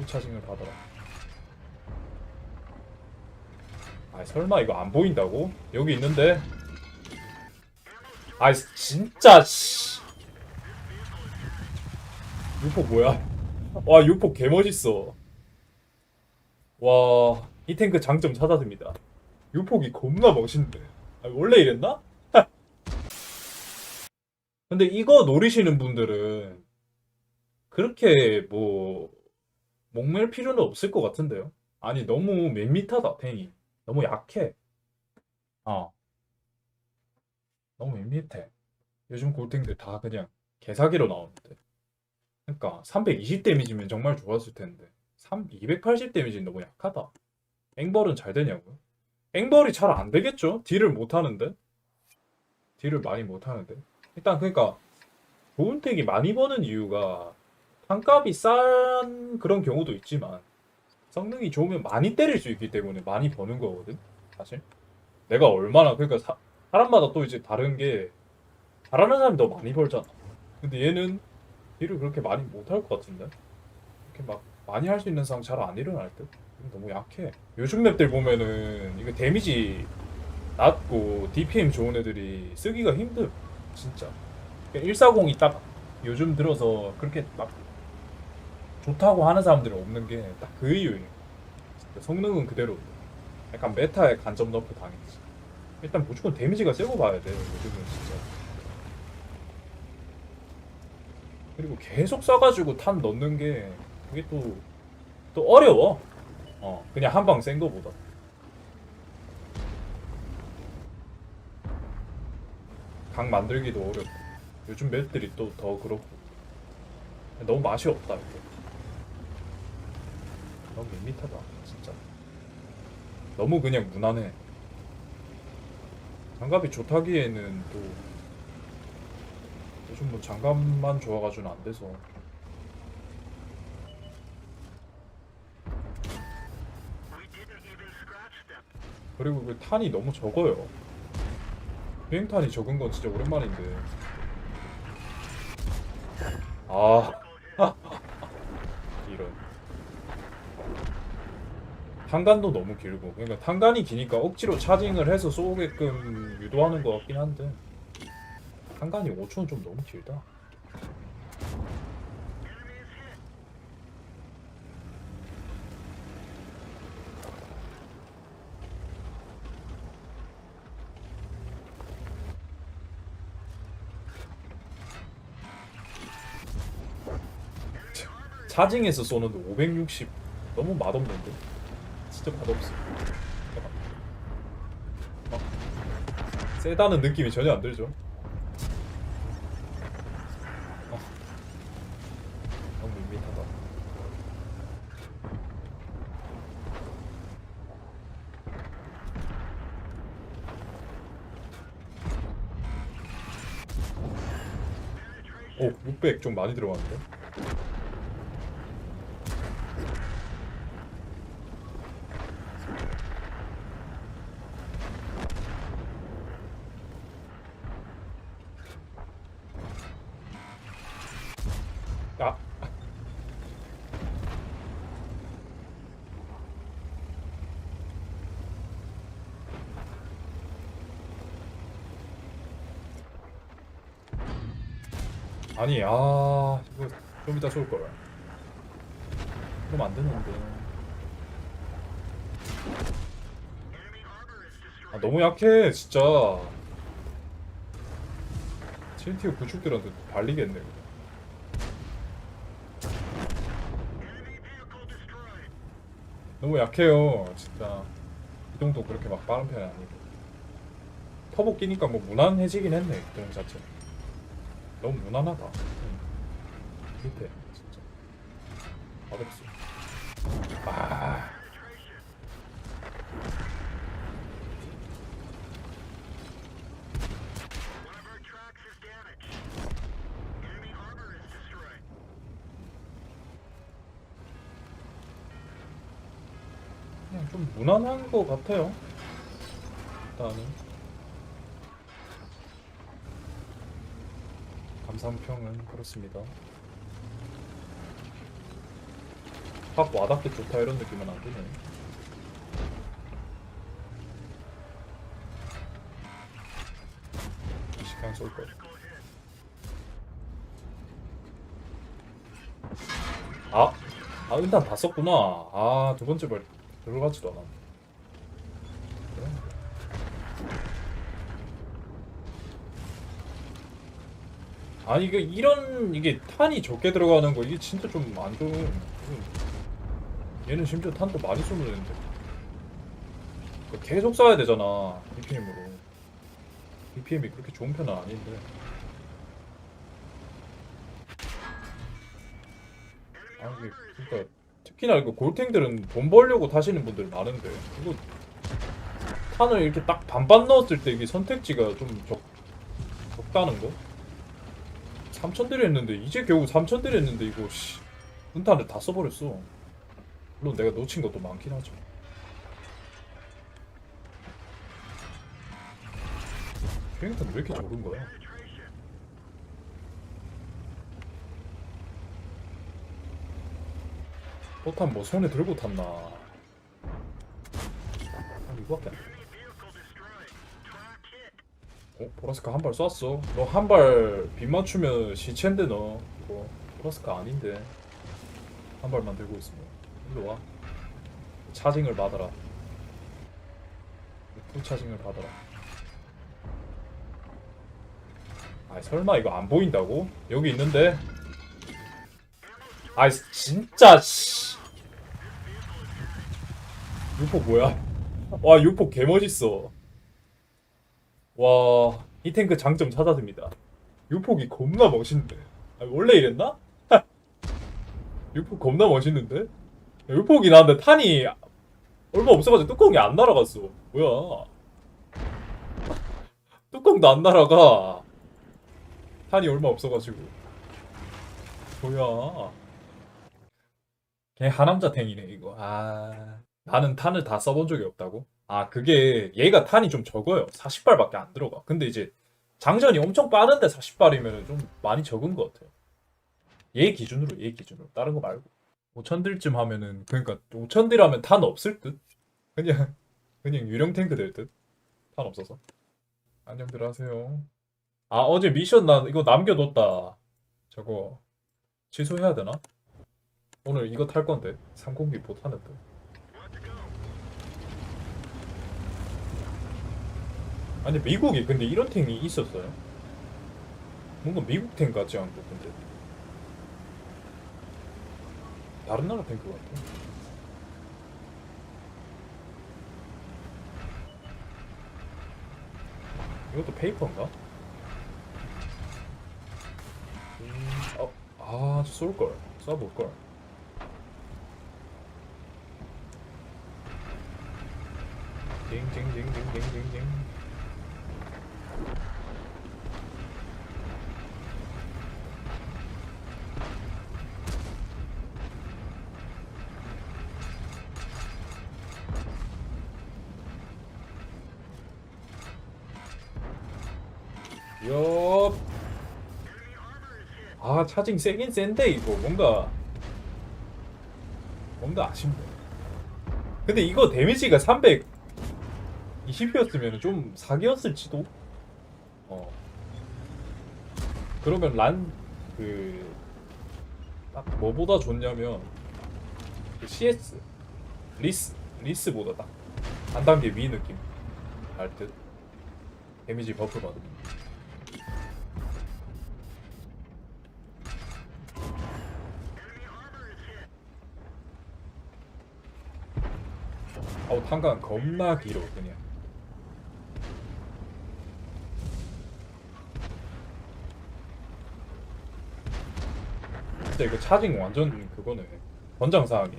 후차징을 받아라. 아 설마 이거 안 보인다고? 여기 있는데? 아 진짜 씨. 유포 뭐야? 와 유포 개멋있어. 와, 이 탱크 장점 찾아듭니다. 유폭이 겁나 멋있는데. 아, 원래 이랬나? 근데 이거 노리시는 분들은 그렇게 뭐 목맬 필요는 없을 것 같은데요. 아니 너무 밋밋하다 탱이. 너무 약해. 어. 너무 밋밋해. 요즘 골탱들 다 그냥 개사기로 나오는데. 그러니까 320 데미지면 정말 좋았을 텐데. 3, 280 데미지는 너무 약하다. 앵벌은 잘 되냐고요? 앵벌이 잘 안 되겠죠? 딜을 못 하는데. 딜을 많이 못 하는데. 일단 그러니까 좋은 택이 많이 버는 이유가 tan값이 싼 그런 경우도 있지만 성능이 좋으면 많이 때릴 수 있기 때문에 많이 버는 거거든. 사실. 내가 얼마나 그러니까 사, 사람마다 또 이제 다른 게 잘하는 사람이 더 많이 벌잖아. 근데 얘는 딜을 그렇게 많이 못 할 것 같은데. 이렇게 막 많이 할 수 있는 상황 잘안 일어날 듯. 너무 약해. 요즘 맵들 보면은 이거 데미지 낮고 DPM 좋은 애들이 쓰기가 힘듦. 진짜. 140이 딱 요즘 들어서 그렇게 막 좋다고 하는 사람들이 없는 게 딱 그 이유예요. 진짜 성능은 그대로. 약간 메타에 간점 너프 당했지. 일단 무조건 데미지가 세고 봐야 돼. 요즘은 진짜. 그리고 계속 써가지고 탄 넣는 게 그게 또, 또 어려워. 어, 그냥 한 방 센 거보다. 각 만들기도 어렵고. 요즘 맵들이 또 더 그렇고. 너무 맛이 없다, 이거. 너무 밋밋하다, 진짜. 너무 그냥 무난해. 장갑이 좋다기에는 또 요즘 뭐 장갑만 좋아가지고는 안 돼서 그리고 그 탄이 너무 적어요. 비행탄이 적은 건 진짜 오랜만인데. 아, 이런. 탄간도 너무 길고, 그러니까 탄간이 기니까 억지로 차징을 해서 쏘게끔 유도하는 것 같긴 한데, 탄간이 5초는 좀 너무 길다. 차징에서 쏘는데 560 너무 맛없는데 진짜 맛없어. 어. 세다는 느낌이 전혀 안 들죠 어. 너무 밋밋하다 오, 600 좀 많이 들어갔는데? 아. 아니, 아, 이거 좀 이따 쏠 걸. 그럼 안 되는데. 아, 너무 약해, 진짜. TNT가 구축들한테 발리겠네. 이거. 너무 약해요, 진짜. 이동도 그렇게 막 빠른 편이 아니고. 터보 끼니까 뭐 무난해지긴 했네, 이동 자체. 너무 무난하다. 응. 밑에, 진짜. 맛없어. 아. 그냥 좀 무난한 것 같아요. 일단은 감상평은 그렇습니다. 확 와닿게 좋다 이런 느낌은 안 드네. 그냥 쏠 걸. 아, 아 일단 다 썼구나. 아 두 번째 발 들어가지도 않았네. 그래. 아 이게 이런 이게 탄이 적게 들어가는 거 이게 진짜 좀 안 좋은. 얘는 심지어 탄도 많이 쏘는 애인데 그거 계속 쏴야 되잖아 BPM으로. BPM이 그렇게 좋은 편은 아닌데. 아 이게 그러니까 특히나 이거 골탱들은 돈 벌려고 타시는 분들 많은데 이거 탄을 이렇게 딱 반반 넣었을 때 이게 선택지가 좀 적, 적다는 거? 3천대를 했는데 이제 겨우 3천대를 했는데 이거 씨 은탄을 다 써버렸어 물론 내가 놓친 것도 많긴 하죠 비행탄 왜 이렇게 적은 거야? 포탄 뭐 손에 들고 탔나? 아, 이거밖에 안 돼. 어? 보라스카 한 발 쐈어. 너 한 발 빗 맞추면 시체인데 너 이거 보라스카 아닌데 한 발만 들고 있으면 일로 와. 차징을 받아라. 풀 차징을 받아라. 아 설마 이거 안 보인다고? 여기 있는데 아 진짜 씨. 유포 뭐야? 와 유포 개멋있어. 와, 이 탱크 장점 찾아듭니다. 유폭이 겁나 멋있는데. 아, 원래 이랬나? 유폭 겁나 멋있는데? 유폭이 나는데 탄이 얼마 없어가지고 뚜껑이 안 날아갔어. 뭐야? 뚜껑도 안 날아가. 탄이 얼마 없어가지고. 뭐야? 걔 하남자 탱이네 이거. 아, 나는 탄을 다 써본 적이 없다고? 아, 그게 얘가 탄이 좀 적어요. 40발밖에 안 들어가. 근데 이제 장전이 엄청 빠른데 40발이면 좀 많이 적은 것 같아요. 얘 기준으로, 얘 기준으로. 다른 거 말고. 5천딜쯤 하면은, 그러니까 5천딜 하면 탄 없을 듯? 그냥, 그냥 유령 탱크 될 듯? 탄 없어서. 안녕들 하세요. 아, 어제 미션 나 이거 남겨뒀다. 저거, 취소해야 되나? 오늘 이거 탈 건데. 3공기 못 하는데. 아니 미국이 근데 이런 탱이 있었어요? 뭔가 미국 탱 같지 않고 근데 다른 나라 탱크 같아. 이것도 페이퍼인가? 음, 어, 아, 쏠 걸, 쏴볼 걸. 징징징징징징징. 옆. 아 차징 세긴 센데 이거 뭔가 뭔가 아쉽네. 근데 이거 데미지가 320이었으면 좀 사기였을지도. 어. 그러면 란그 딱 뭐보다 좋냐면 그 CS 리스 리스보다 딱 한 단계 위 느낌 알 듯. 데미지 버프 받으면. 아우 탄간 겁나 길어 그냥. 진짜 이거 차징 완전 그거네. 권장 사항이네.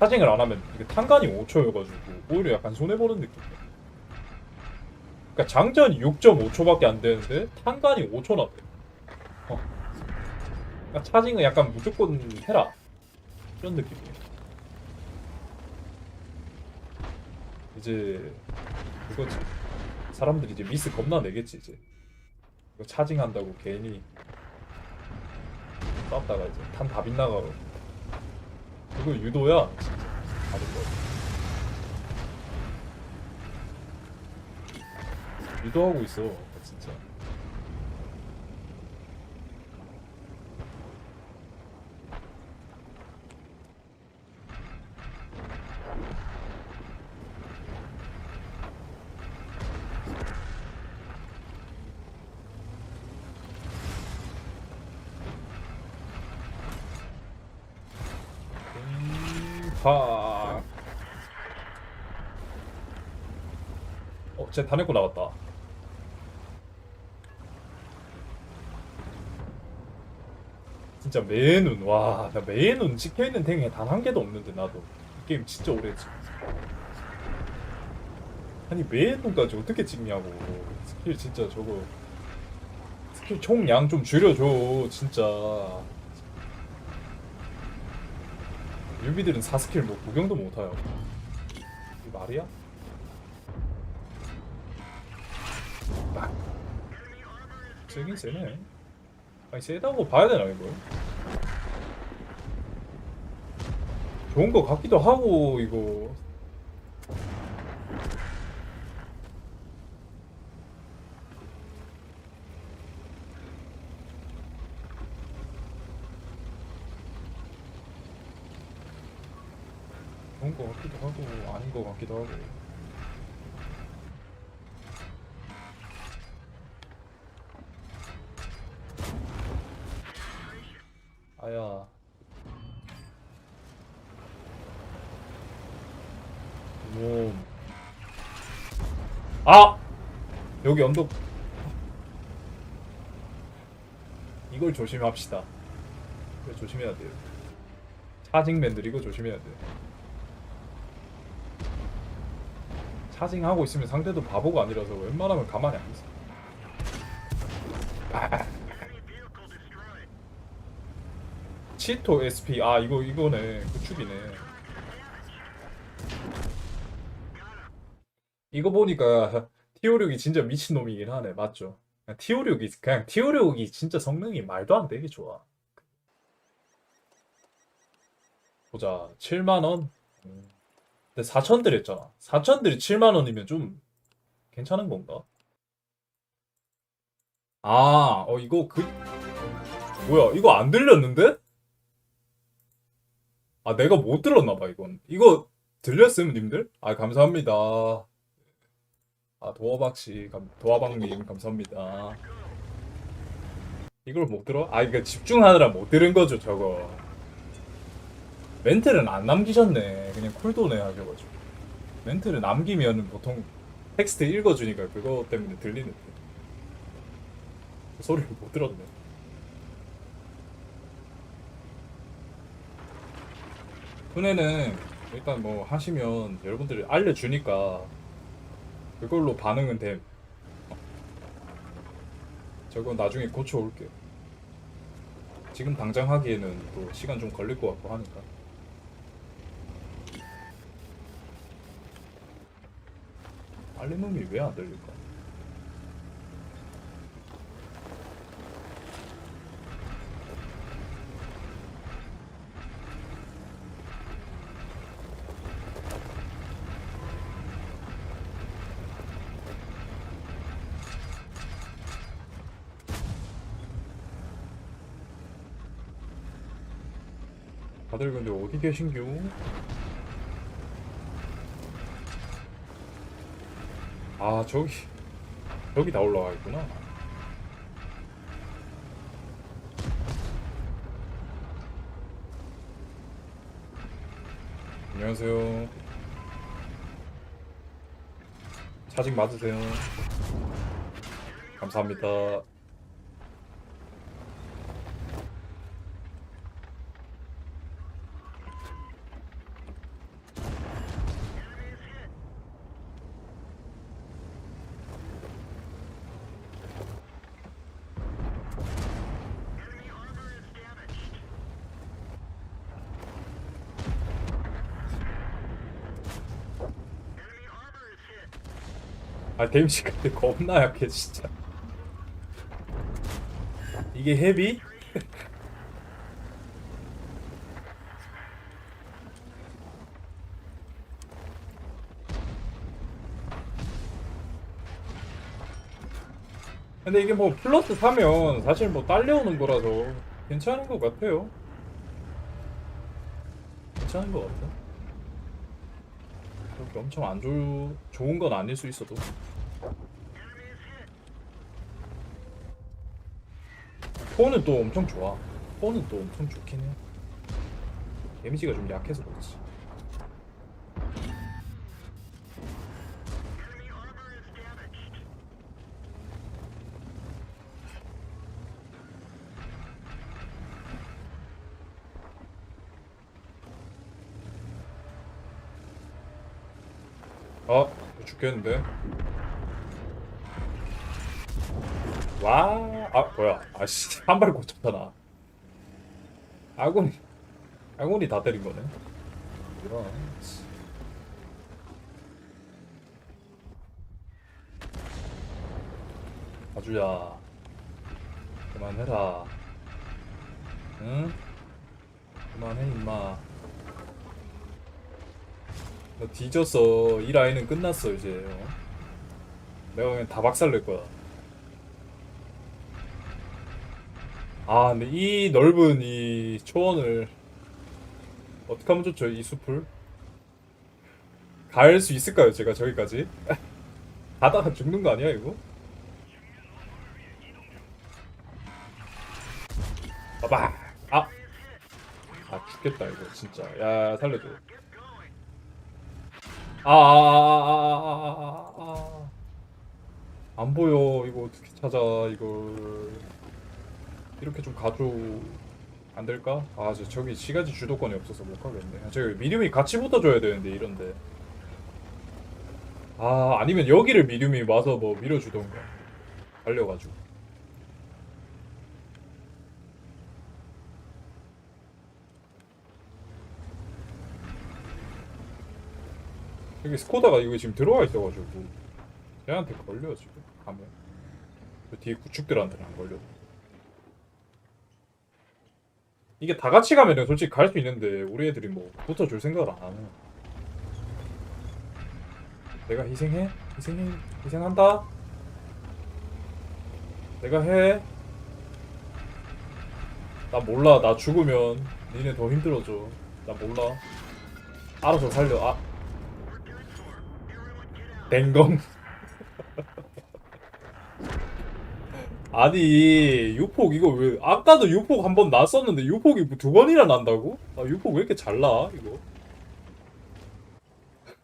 차징을 안 하면 이게 탄간이 5초여가지고 오히려 약간 손해보는 느낌이야. 그러니까 장전이 6.5초밖에 안 되는데 탄간이 5초 나대. 어. 그러니까 차징은 약간 무조건 해라. 이런 느낌이야 이제 그거지. 사람들이 이제 미스 겁나 내겠지 이제. 이거 차징한다고 괜히 쐈다가 이제 탄 다 빗나가고. 그거 유도야. 다른 거. 유도하고 있어, 진짜. 파. 어, 쟤 다내고 나왔다. 진짜 매눈 와, 나 매눈 찍혀 있는 탱이 단 한 개도 없는데 나도 이 게임 진짜 오래 했지. 아니 매눈까지 어떻게 찍냐고. 스킬 진짜 저거 스킬 총량 좀 줄여줘 진짜. 유비들은 4스킬 뭐 구경도 못해요. 이 말이야? 세긴 세네. 아니 세다고 봐야 되나 이거? 좋은 거 같기도 하고 이거. 좋은 거 같기도 하고 아닌 거 같기도 하고. 아! 여기 언덕. 이걸 조심합시다. 이거 조심해야 돼요. 차징맨들 이거 조심해야 돼요. 차징하고 있으면 상대도 바보가 아니라서 웬만하면 가만히 안 있어. 치토 SP 아 이거 이거네 구축이네 이거 보니까 티오륙이 진짜 미친놈이긴 하네 맞죠 그냥 티오륙이 그냥 티오륙이 진짜 성능이 말도 안 되게 좋아 보자 7만원 근데 4천들 했잖아 4천들이 7만 원이면 좀 괜찮은 건가 아 어 이거 그 뭐야 이거 안 들렸는데? 아, 내가 못 들었나 봐, 이건. 이거 들렸음, 님들? 아, 감사합니다. 아, 도화박씨, 감, 도화박님, 감사합니다. 이걸 못 들어? 아, 이거 집중하느라 못 들은 거죠, 저거. 멘트는 안 남기셨네. 그냥 쿨도네 하셔가지고. 멘트를 남기면 보통 텍스트 읽어주니까 그거 때문에 들리는데. 그 소리를 못 들었네. 손해는 일단 뭐 하시면 여러분들이 알려주니까 그걸로 반응은 됨. 어. 저거 나중에 고쳐올게. 지금 당장 하기에는 또 시간 좀 걸릴 것 같고 하니까. 알림음이 왜 안 들릴까? 다들 근데 어디 계신겨? 아 저기 저기 다 올라와 있구나. 안녕하세요. 차징 맞으세요. 감사합니다. 데미지 근데 겁나 약해 진짜. 이게 헤비? 근데 이게 뭐 플러스 사면 사실 뭐 딸려오는 거라서 괜찮은 것 같아요. 괜찮은 것 같아. 그렇게 엄청 안 좋, 좋은 건 아닐 수 있어도. 폰은 또 엄청 좋아. 폰은 또 엄청 좋긴 해. 데미지가 좀 약해서 그렇지. 아, 죽겠는데. 와, 아, 뭐야. 아씨, 한발 고쳤잖아. 아군이, 아군이 다 때린 거네. 이런. 아주야, 그만해라. 응? 그만해, 임마. 너 뒤졌어. 이 라인은 끝났어, 이제. 어? 내가 그냥 다 박살 낼 거야. 아, 근데 이 넓은 이 초원을 어떻게 하면 좋죠? 이 숲을 갈 수 있을까요? 제가 저기까지 가다가 죽는 거 아니야 이거? 봐봐. 아, 아 죽겠다 이거 진짜. 야 살려줘. 아, 아, 아, 아, 아, 아, 아. 안 보여. 이거 어떻게 찾아 이걸. 이렇게 좀 가져 안 될까? 아, 저 저기 시가지 주도권이 없어서 못 가겠네. 아, 저기 미디움이 같이 붙어줘야 되는데 이런데. 아, 아니면 여기를 미디움이 와서 뭐 밀어주던가. 달려가지고. 여기 스코다가 이거 지금 들어와 있어가지고 걔한테 걸려 지금 가면 저 뒤에 구축들한테는 안 걸려. 이게 다 같이 가면은 솔직히 갈 수 있는데 우리 애들이 뭐 붙어줄 생각을 안 하는. 내가 희생해? 희생해? 희생한다? 내가 해? 나 몰라. 나 죽으면 니네 더 힘들어져. 나 몰라. 알아서 살려. 아. 댕검. 아니 유폭 이거 왜 아까도 유폭 한 번 났었는데 유폭이 두 번이나 난다고? 아 유폭 왜 이렇게 잘 나? 이거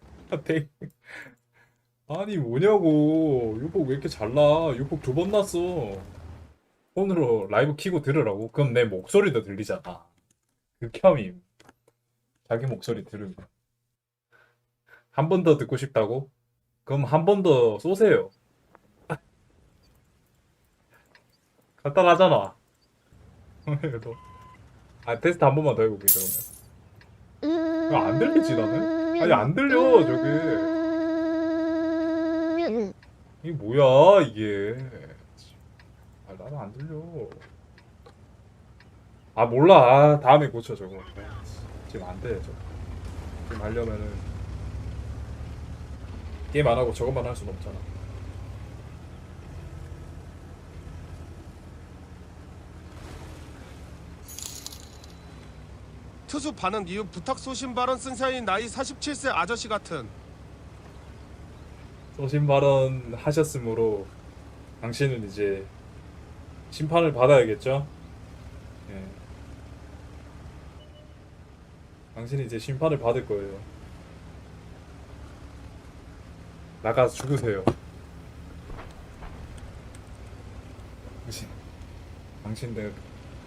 아, 댕. 아니 뭐냐고 유폭 왜 이렇게 잘 나? 유폭 두 번 났어 폰으로 라이브 키고 들으라고? 그럼 내 목소리도 들리잖아 극혐임 자기 목소리 들으면 한 번 더 듣고 싶다고? 그럼 한 번 더 쏘세요 간단하잖아. 그래도 아 테스트 한 번만 더 해볼게 그러면. 야, 안 들리지, 나는? 아니, 안 들려, 저기. 이게 뭐야 이게? 아 나는 안 들려. 아 몰라. 아, 다음에 고쳐 저거. 지금 안 돼. 저거. 지금 하려면은 게임 안 하고 저것만 할순 없잖아. 투수 반응 이후 부탁 소신 발언 쓴 사이 나이 47세 아저씨 같은 소신 발언 하셨으므로 당신은 이제 심판을 받아야겠죠? 예. 당신이 이제 심판을 받을 거예요. 나가서 죽으세요. 당신, 당신 내,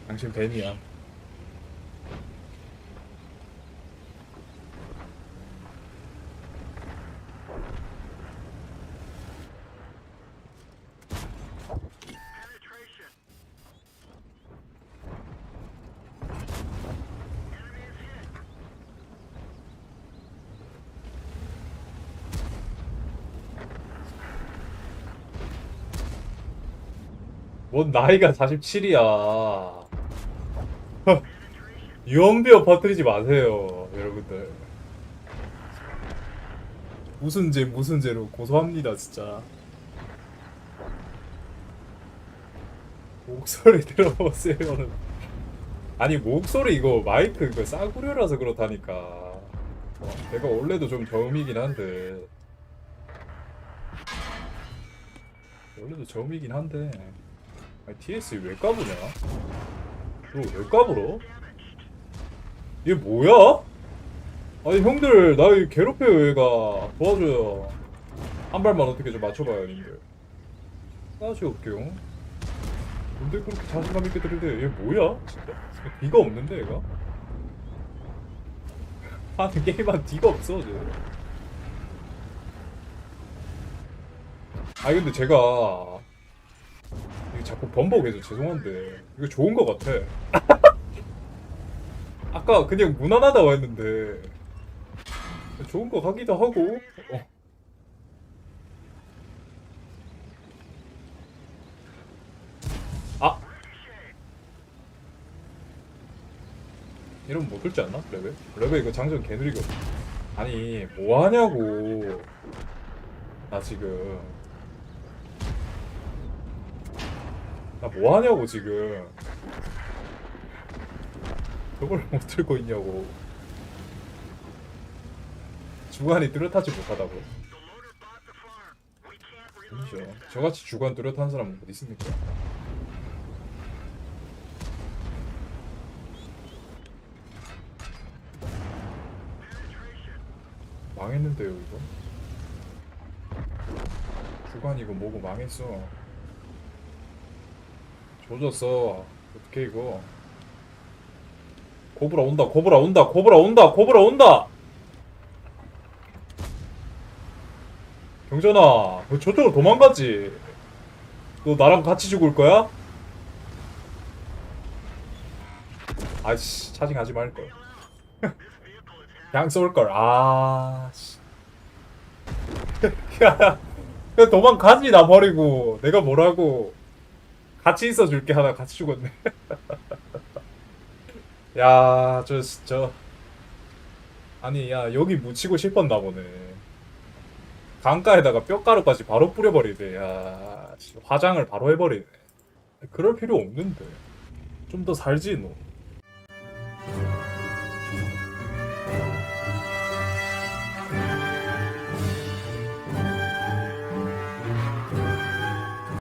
당신 뱀이야. 나이가 47이야. 유언비어 퍼뜨리지 마세요, 여러분들. 무슨 죄, 무슨 죄로 고소합니다, 진짜. 목소리 들어보세요는 아니 목소리 이거 마이크 이거 싸구려라서 그렇다니까 어, 내가 원래도 좀 저음이긴 한데 원래도 저음이긴 한데 아니 TS 왜 까부냐? 이거 왜 까불어? 얘 뭐야? 아니 형들 나 괴롭혀요 얘가. 도와줘요. 한 발만 어떻게 좀 맞춰봐요 님들. 싸가지 없게요. 근데 그렇게 자신감 있게 들이대 얘 뭐야? 진짜? 뒤가 없는데 얘가? 하는 게임한 뒤가 없어 쟤. 아니 근데 제가 자꾸 번복해서 죄송한데. 이거 좋은 거 같아. 아까 그냥 무난하다고 했는데. 좋은 거 같기도 하고. 어. 아. 이러면 못 들지 않나? 레벨? 레벨 이거 장전 개느리거 아니 뭐하냐고. 나 지금 나 뭐하냐고 지금. 저걸 못 들고 있냐고. 주관이 뚜렷하지 못하다고. 아니죠. 저같이 주관 뚜렷한 사람은 어디 있습니까? 망했는데요 이거? 주관이고 뭐고 망했어 조졌어 어떻게 이거. 고브라 온다 고브라 온다 고브라 온다 고브라 온다! 경전아 너 저쪽으로 도망가지? 너 나랑 같이 죽을 거야? 아이씨 차징하지 말걸. 그냥 쏠걸. 아씨. 그냥 도망가지 나 버리고. 내가 뭐라고 같이 있어줄게 하나 같이 죽었네 야, 저, 저. 아니, 야, 여기 묻히고 싶었나 보네. 강가에다가 뼈가루까지 바로 뿌려버리네. 야, 진짜 화장을 바로 해버리네. 그럴 필요 없는데. 좀 더 살지, 너.